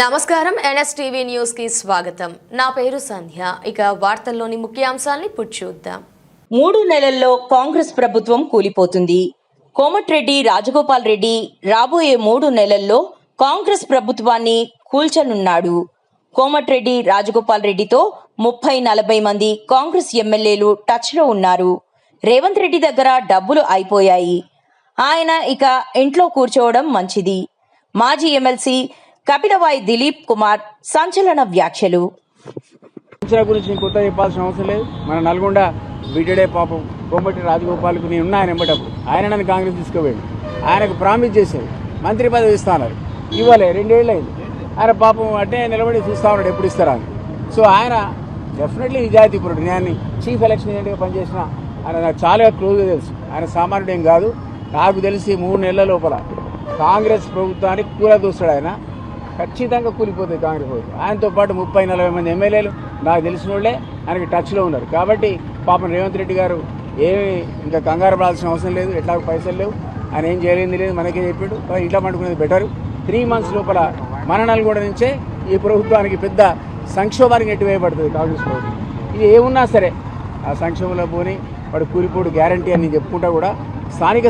నమస్కారం. ఎన్ఎస్టీవీ న్యూస్కి స్వాగతం. నా పేరు సంధ్య. ఇక వార్తల్లోని ముఖ్యాంశాన్ని చూద్దాం. మూడు నెలల్లో కాంగ్రెస్ ప్రభుత్వం కూలిపోతుంది. కోమటిరెడ్డి రాజగోపాల్ రెడ్డి రాబోయే మూడు నెలల్లో కాంగ్రెస్ ప్రభుత్వాన్ని కూల్చనున్నాడు. కోమటిరెడ్డి రాజగోపాల్ రెడ్డితో ముప్పై నలభై మంది కాంగ్రెస్ ఎమ్మెల్యేలు టచ్లో ఉన్నారు. రేవంత్ రెడ్డి దగ్గర డబ్బులు అయిపోయాయి. ఆయన ఇక ఇంట్లో కూర్చోవడం మంచిది. మాజీ ఎమ్మెల్సీ కపిలవాయి దిలీప్ కుమార్ సంచలన వ్యాఖ్యలు. గురించి నేను కొత్త చెప్పాల్సిన అవసరం లేదు. మన నల్గొండ బిడ్డడే పాపం కోమటి రాజగోపాల్కు నేను ఉన్నా ఆయన ఎంబటప్పుడు ఆయన నన్ను కాంగ్రెస్ తీసుకుపోయాడు. ఆయనకు ప్రామిస్ చేశాడు. మంత్రి పదవి ఇస్తాన్నారు ఇవ్వలే రెండేళ్ళు అయింది ఆయన పాపం అంటే నిలబడి చూస్తూ ఉన్నాడు ఎప్పుడు ఇస్తారా అని. సో ఆయన డెఫినెట్లీ నిజాయితీపురుడు నేను చీఫ్ ఎలక్షన్ ఏజెంట్గా పనిచేసిన ఆయన నాకు చాలా క్లోజ్గా తెలుసు. ఆయన సామాన్యుడు ఏం కాదు. నాకు తెలిసి మూడు నెలల లోపల కాంగ్రెస్ ప్రభుత్వానికి కూలదూస్తాడు ఆయన. ఖచ్చితంగా కూలిపోతుంది కాంగ్రెస్ ప్రభుత్వం ఆయనతో పాటు ముప్పై నలభై మంది ఎమ్మెల్యేలు నాకు తెలిసిన వాళ్ళే ఆయనకి టచ్లో ఉన్నారు. కాబట్టి పాపం రేవంత్ రెడ్డి గారు ఏమి ఇంకా కంగారు పడాల్సిన అవసరం లేదు. ఎట్లా పైసలు లేవు. ఆయన ఏం చేయలేదు లేదు. మనకే చెప్పాడు. ఇట్లా పండుకునేది బెటర్ త్రీ మంత్స్ లోపల మన నల్గొండ నుంచే ఈ ప్రభుత్వానికి పెద్ద సంక్షోభానికి నెట్టివేయబడుతుంది కాంగ్రెస్ ప్రభుత్వం. ఇది ఏమున్నా సరే ఆ సంక్షోభంలో పోని వాడు కూలిపోడు గ్యారంటీ అని చెప్పుకుంటా కూడా స్థానిక